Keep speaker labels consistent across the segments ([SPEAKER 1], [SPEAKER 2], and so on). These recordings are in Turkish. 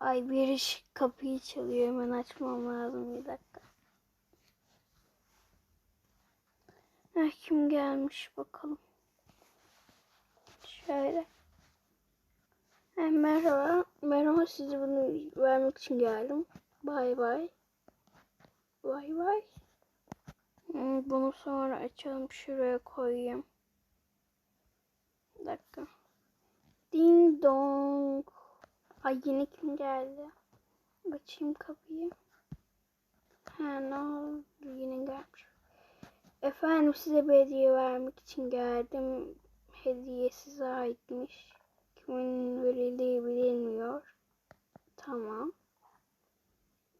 [SPEAKER 1] Ay bir iş kapıyı çalıyor hemen açmam lazım bir dakika. Eh, kim gelmiş bakalım. Şöyle. Eh, merhaba. Merhaba size bunu vermek için geldim. Bay bay. Bay bay. Bunu sonra açalım. Şuraya koyayım. Bir dakika. Ding dong. Ay yine kim geldi? Açayım kapıyı. Ha ne oldu? Yine gelmiş. Efendim size bir hediye vermek için geldim. Hediye size aitmiş. Kimin verildiği bilinmiyor. Tamam.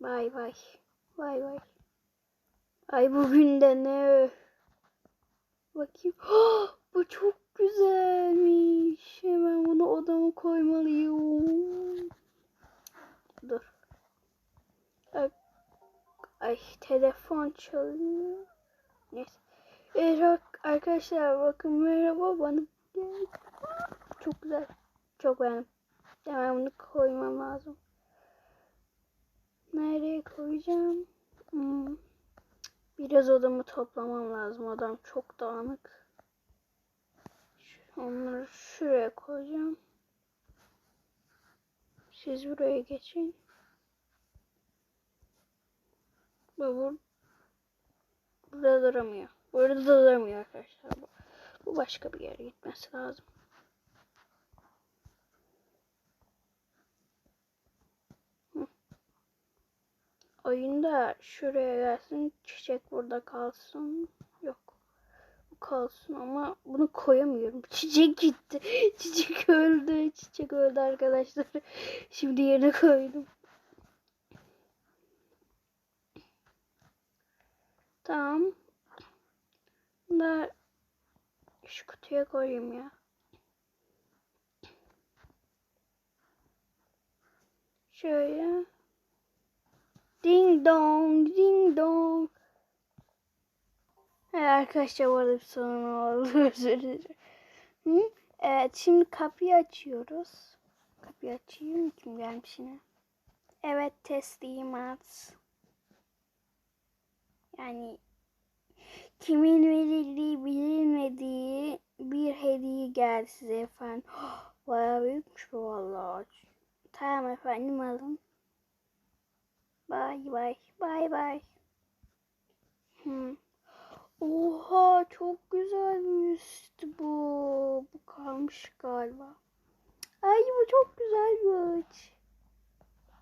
[SPEAKER 1] Bay bay. Bay bay. Ay bugün de ne? Bakayım. bu çok güzelmiş. Hemen bunu odama koymalıyım. Dur. Ay, ay telefon çalıyor. Neyse. Evet arkadaşlar bakın merhaba bana. Çok güzel. Çok beğendim. Hemen bunu koymam lazım. Nereye koyacağım? Hmm. Biraz odamı toplamam lazım. Odam çok dağınık. Onları şuraya koyacağım. Siz buraya geçin. Bur- burada duramıyor. Burada duramıyor arkadaşlar. Bu, bu başka bir yere gitmesi lazım. Hı. Oyunda şuraya gelsin. Çiçek burada kalsın. Yok. Bu kalsın ama bunu koyamıyorum. Çiçek gitti. Çiçek öldü. Çiçek öldü arkadaşlar. Şimdi yerine koydum. Tamam. Da şu kutuya koyayım ya. Şöyle. Ding dong, ding dong. Evet arkadaşlar bu arada bir sorun oldu. Özür dilerim. Evet şimdi kapıyı açıyoruz. Kapıyı açayım. Kim gelmiş yine? Evet teslimat. Yani kimin verildiği bilinmediği bir hediye geldi size efendim. Bayağı büyükmüş bu vallahi. Tamam efendim alın. Bay bay. Bay bay. Hmm. Oha çok güzelmişti bu. Bu kalmış galiba. Ay bu çok güzelmiş.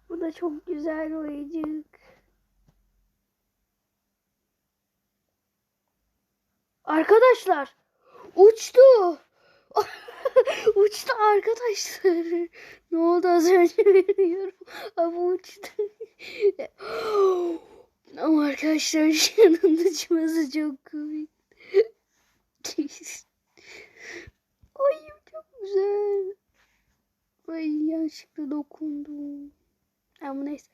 [SPEAKER 1] Bu da çok güzel oyuncak. Arkadaşlar uçtu. uçtu arkadaşlar. Ne oldu az önce bilmiyorum. Ama uçtu. Ama arkadaşlar şunun uçması çok komik. Ay çok güzel. Ay yanlışlıkla dokundum. Ama neyse.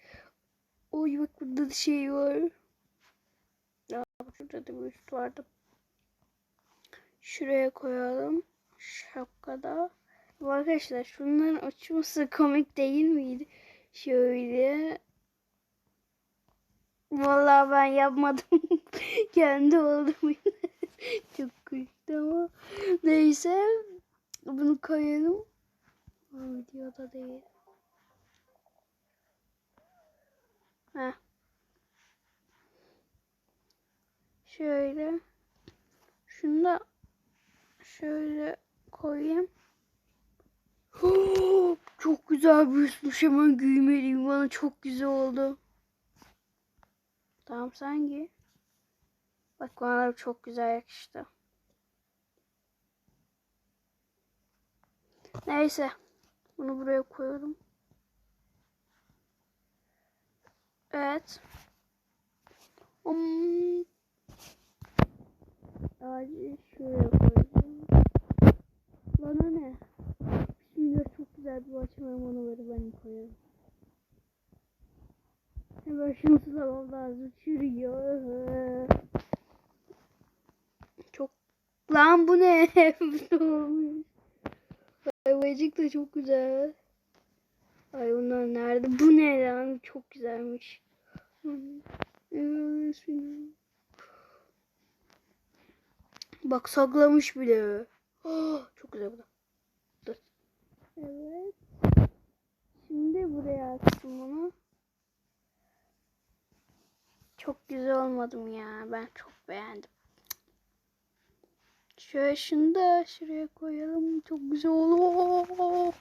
[SPEAKER 1] Oy bak burada da şey var. Bak şurada da bir üst vardı. Şuraya koyalım. Şapkada. Bu Arkadaşlar şunların uçması komik değil miydi? Şöyle. Vallahi ben yapmadım. Kendi oldum. Çok komikti ama. Neyse. Bunu koyalım. Bu videoda değil. Heh. Şöyle. Şunu da şöyle koyayım. çok güzel bir üstmüş. Hemen giymeliyim. Bana çok güzel oldu. Tamam sen giy. Bak bana çok güzel yakıştı. Neyse. Bunu buraya koyuyorum. Evet. Um, şuraya koyacağım. Bana ne? Şimdi çok güzel bir var onu ben koyarım. Hemen şunu sulamam lazım. Çürüyor. Çok... Lan bu ne? Bu ne olmuş? Ay, bu da çok güzel. Ay bunlar nerede? Bu ne lan? Çok güzelmiş. Bak saklamış bile. Oh, çok güzel bu da. Dur. Evet. Şimdi buraya açtım bunu. Çok güzel olmadım ya. Ben çok beğendim. Şöyle şunu da şuraya koyalım. Çok güzel olur.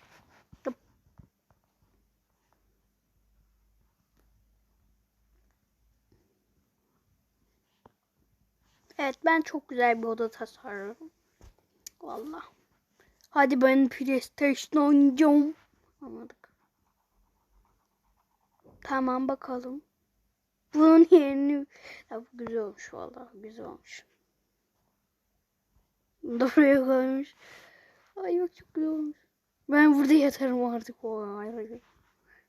[SPEAKER 1] Evet ben çok güzel bir oda tasarladım. Valla. Hadi ben PlayStation oynayacağım. Anladık. Tamam bakalım. Bunun yerini... Ya güzel olmuş valla. Güzel olmuş. Bunu koymuş. Ay yok çok güzel olmuş. Ben burada yatarım artık. O ay, ay.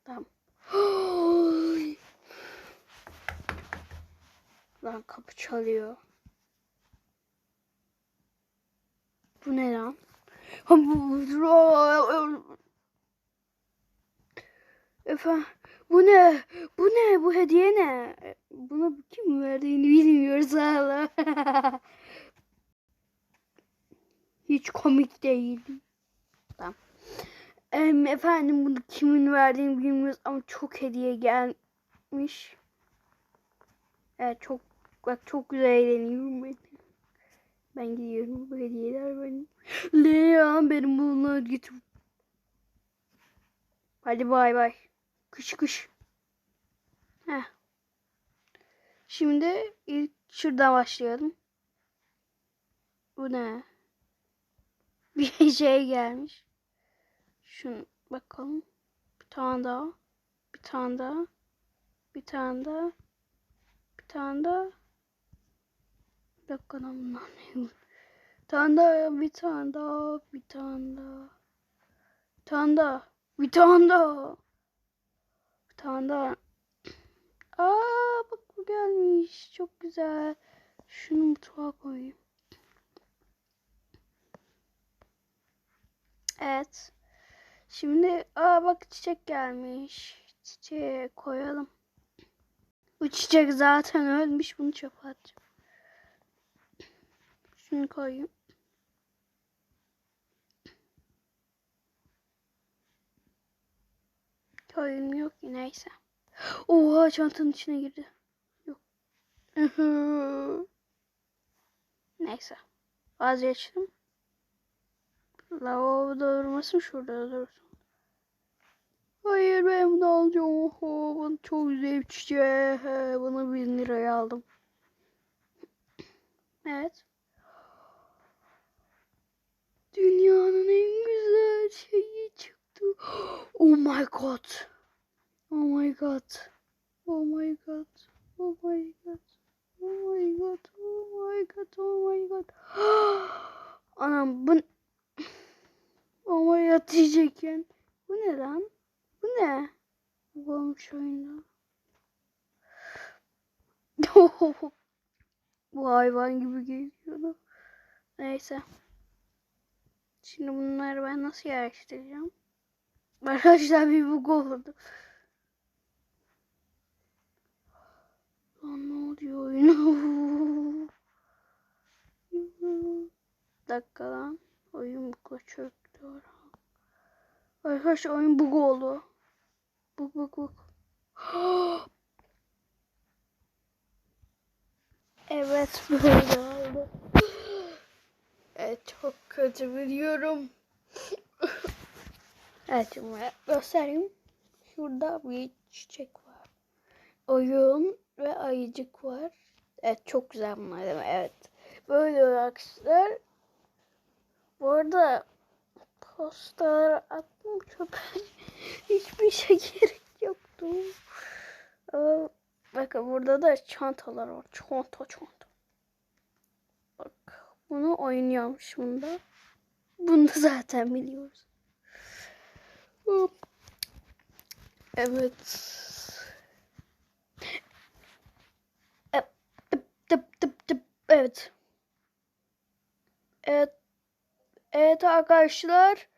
[SPEAKER 1] Tamam. Lan kapı çalıyor. Bu ne lan? Efendim, bu ne? Bu ne? Bu hediye ne? Buna kim verdiğini bilmiyoruz hala. Hiç komik değil. Tamam. Efendim bunu kimin verdiğini bilmiyoruz ama çok hediye gelmiş. Evet çok bak çok güzel eğleniyorum ben. Ben gidiyorum bu hediyeler benim. Leon benim bunları getir. Hadi bay bay. Kış kış. Heh. Şimdi ilk şuradan başlayalım. Bu ne? Bir şey gelmiş. Şunu bakalım. Bir tane daha. Bir tane daha. Bir tane daha. Bir tane daha. Lan bunlar ne? Bir tane daha. Bir tane daha. Bir tane daha. Bir tane daha. Bir tane daha. Bir tane daha. Aa bak bu gelmiş. Çok güzel. Şunu mutfağa koyayım. Evet. Şimdi aa bak çiçek gelmiş. Çiçeği koyalım. Bu çiçek zaten ölmüş. Bunu çöpe atacağım. Şunu koyayım. Koyayım yok ki neyse. Oha çantanın içine girdi. Yok. neyse. Vazgeçtim. Lavaboda durmasın şurada dursun. Hayır ben bunu alacağım. Oho, bunu çok çiçeği. Bunu bin liraya aldım. Evet. Dünyanın en güzel şeyi çıktı. Oh my god. Oh my god. Oh my god. Oh my god. Oh my god. Oh my god. Oh my god. Anam bu ama yatacağken. Bu ne lan? Bu ne? Bu olmuş oyunda. Bu hayvan gibi geliyordu. Neyse. Şimdi bunları ben nasıl yerleştireceğim? Arkadaşlar bir bug oldu. Lan ne oluyor oyuna? Dakika lan. Oyun bug'a çöktü. Arkadaşlar oyun bug oldu. Bug bug bug. evet böyle oldu. Evet çok kötü biliyorum. evet göstereyim. Şurada bir çiçek var. Oyun ve ayıcık var. Evet çok güzel mi? Evet. Böyle arkadaşlar. Bu arada poster attım çöpe. Hiçbir şey gerek yoktu. Bakın burada da çantalar var. Çanta çanta. Bak bunu oynuyormuş bunda. Bunu da zaten biliyoruz. Evet. Evet. Evet. Evet arkadaşlar.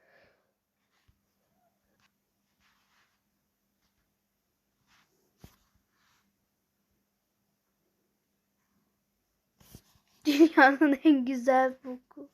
[SPEAKER 1] Dünyanın en güzel boku.